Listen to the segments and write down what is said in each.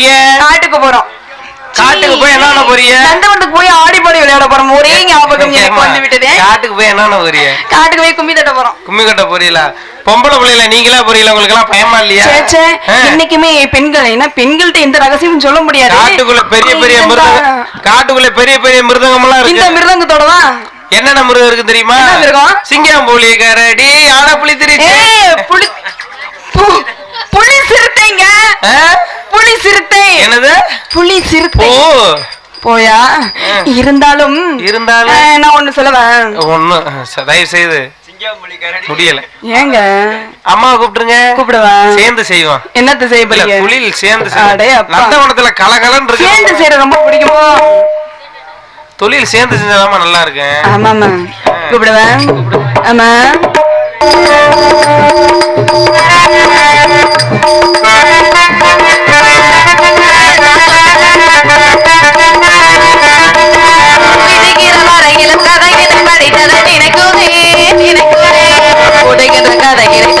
போறீங்க? காட்டுக்கு போறோம். காட்டுக்கு போய் என்ன பண்ண போறீங்க? நந்தவனத்துக்கு போய் ஆடி பாடி விளையாட போறோம். ஒரே ஞாபகம் எனக்கு வந்து விட்டதே. காட்டுக்கு போய் என்ன பண்ண போறீங்க? காட்டுக்கு போய் கும்மி தட்ட போறோம். கும்மி கட்ட போறீங்களா? பொம்பளை பிள்ளைல நீங்களா போறீங்களா? உங்களுக்கு எல்லாம் பயமா இல்லையா? சே, சே, ஆ. இன்னைக்குமே பெண்கள் ஏன்னா பெண்கள்ட்ட எந்த ரகசியமும் சொல்ல முடியாது. காட்டுக்குள்ள பெரிய பெரிய இந்த- காட்டுக்குள்ள பெரிய பெரிய மிருதங்கம் எல்லாம் இந்த இருக்கு மிருதங்கத்தோட தான் என்னென்ன மிருகம் இருக்கு தெரியுமா? சிங்கம் புலி கரடி யானை புலி திருச்சி புலி சிறுத்தைங்க. புலி சிறுத்தை. என்னது? புலி ஓ. சிறுத்தை போயா. இருந்தாலும் இருந்தாலும்? நான் ஒண்ணு சொல்லுவேன் ஒண்ணு தயவு செய்து முடியல. ஏங்க? அம்மாவை கூப்பிட்டுருங்க. கூப்பிடுவா? சேர்ந்து செய்வோம். என்னத்த செய்ய போறீங்க? புலியில் சேர்ந்து. நந்தவனத்துல கலகலன்னு சேர்ந்து இருக்கு செய்யற ரொம்ப பிடிக்குமோ? தொழில் சேர்ந்து செஞ்சாதான் நல்லா இருக்கு. ஆமாமா கூப்பிடுவேன் ஆமா. கதையினை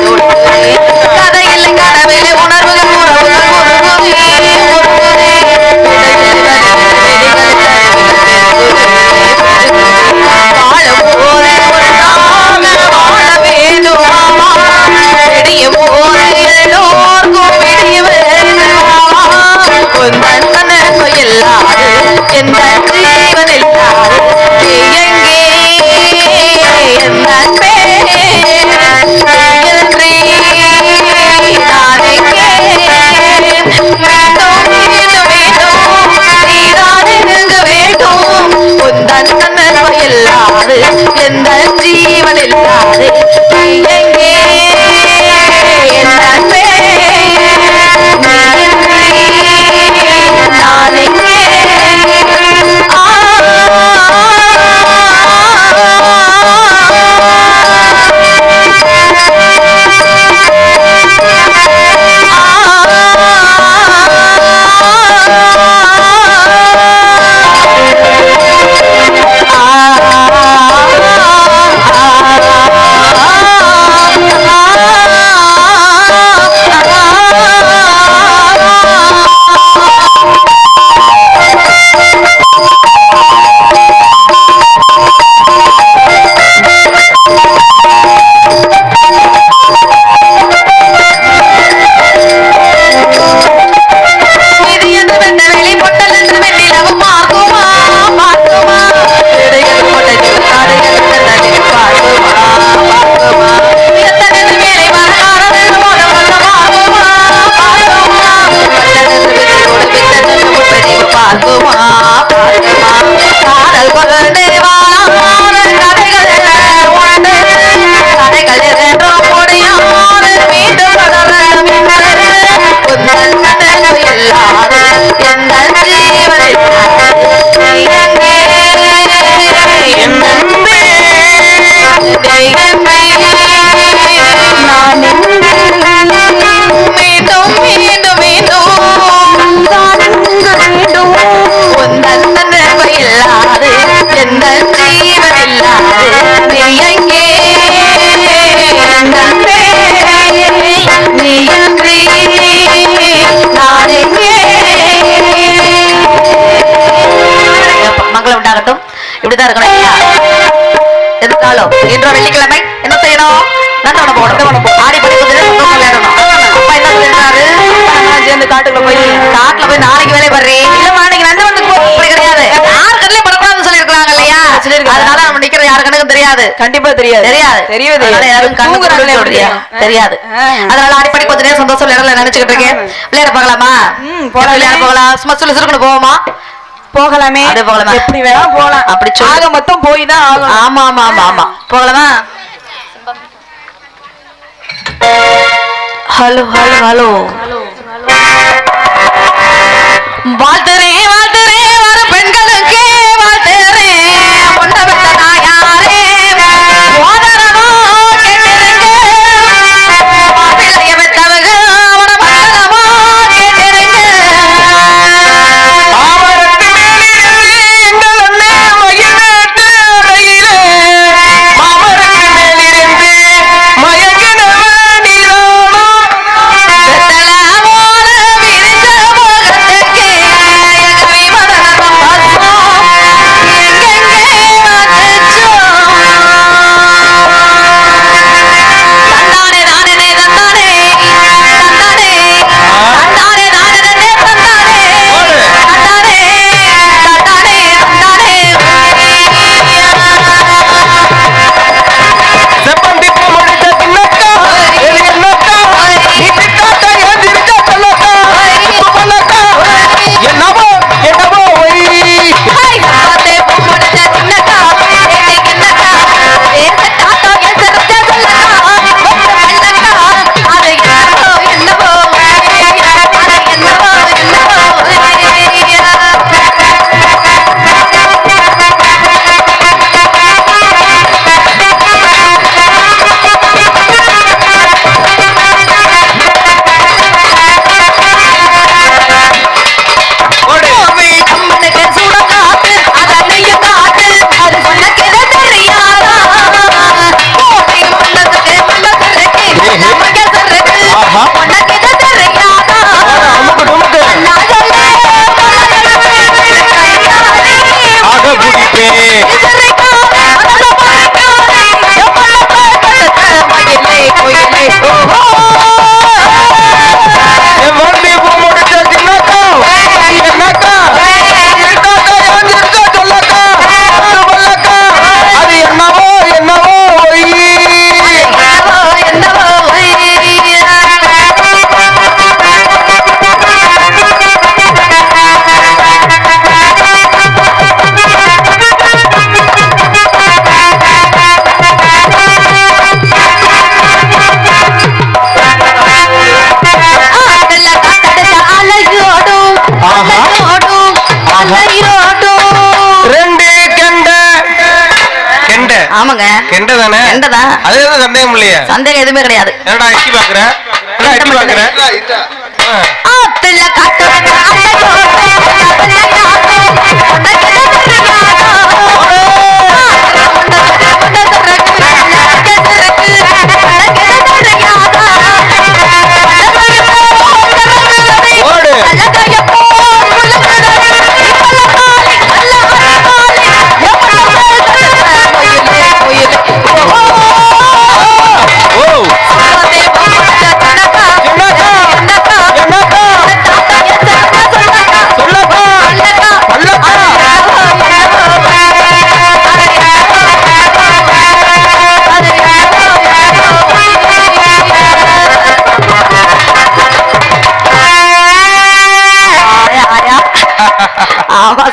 தொடர்ந்து இல்லாது எந்த இப்படிதான் இருக்கணும் எதுக்காலும். இன்று வெள்ளிக்கிழமை என்ன செய்யணும்? நந்தவனம் போகணும். ஆடி படிப்பதில் சந்தோஷம் விளையாடணும். அப்பா என்ன சொல்லிருக்காரு நான் சேர்ந்து காட்டுக்குள்ள போய் காட்டுல போய் நாளைக்கு வேலை இல்லம்மா நந்தவனத்துக்கு கிடையாது. யாரு கண்ணிலையும் படக்கூடாதுன்னு சொல்லிருக்காங்க இல்லையா? சொல்லிருக்காங்க. அதனால நம்ம நிக்கிற யாரு கண்ணுக்கும் தெரியாது. கண்டிப்பா தெரியாது. தெரியாது. அதனால தெரியாது. யாரும் கண்ணு தூங்குறாங்களே கூட எப்படி தெரியாது. அதனால அடிப்படை கொஞ்ச நேரம் சந்தோஷம் விளையாடல நினைச்சுக்கிட்டு இருக்கேன். விளையாட போகலாமா? ம், போலாமே. விளையாட போகலாம். சும்மா சொல்லு சுருக்குன்னு போவோமா? போகலாமே. அப்படியே போகலாமா? எப்படி வேணா போகலாம். அப்படி சொல்லு. மொத்தம் போய் தான் ஆகணும். ஆமா ஆமா ஆமா ஆமா. போகலாமா? Hello hello hello. வாழ்த்துறேன் தானே கெண்டைதான். அது சந்தேகம் இல்லையா. சந்தேகம் எதுவுமே கிடையாது. என்னடா எட்டி பாக்குற? என்னடா எட்டி பாக்குற?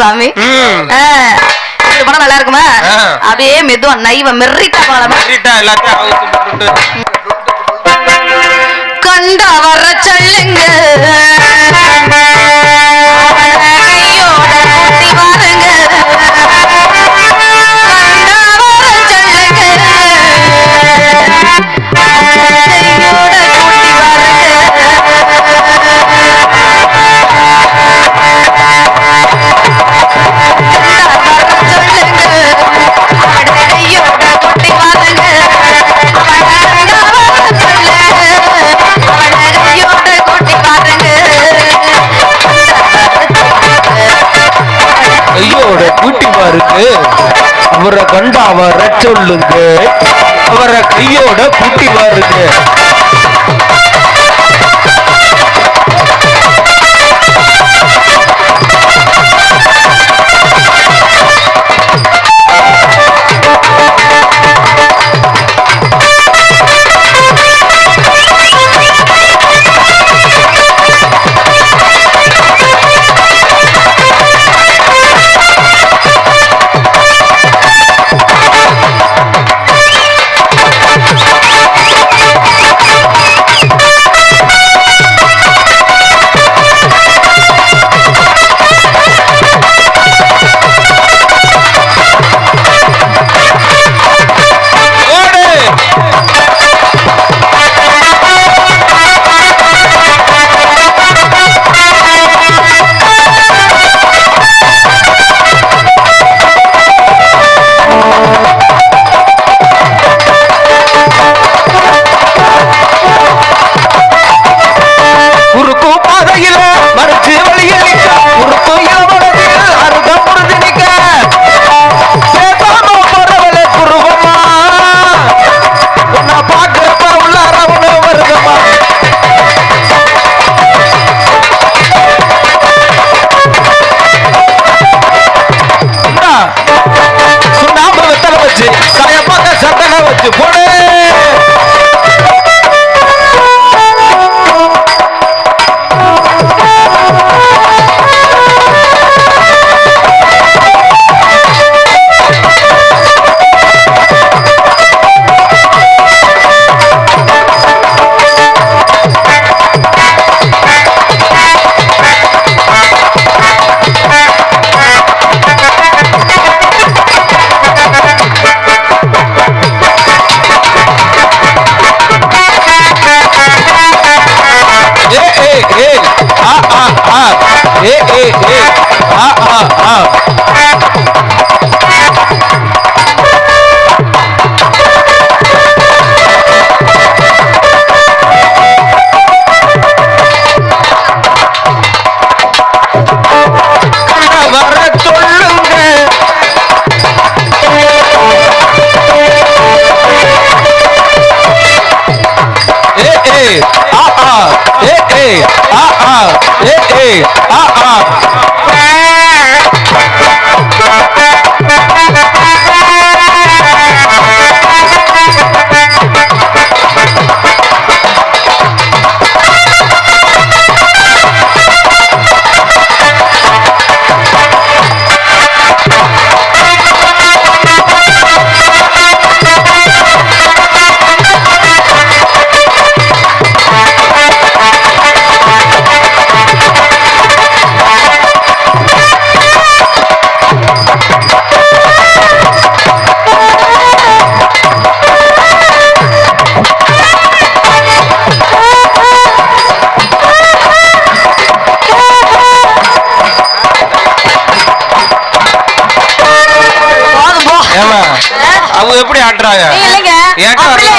சாமி இப்படி பண்ணா நல்லா இருக்குமா. அப்படியே மெதுவா நைவ மெர்ரிட்டா விட்டுட்டு கண்ட வர சொல்லுங்க. கூட்டி அவரை கண்டு அவரை சொல்லுங்க அவரை கையோட கூட்டி வருது.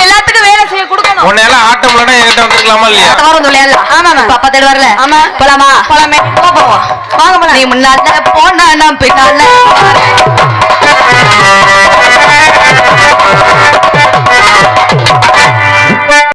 எல்லாத்துக்கும் வேலை செய்ய கொடுக்கணும். உன்னை எல்லாம் ஆட்டம் இல்லைன்னா என்கிட்ட வந்திருக்கலாமா இல்லையா? வாரம் ஆமாம்மா. இப்ப அப்பா தேடி வரல ஆமா. போலாமா? போலாமே. போவோம் வாங்க போலாம். நீ முன்னால போனா நான் பின்னால.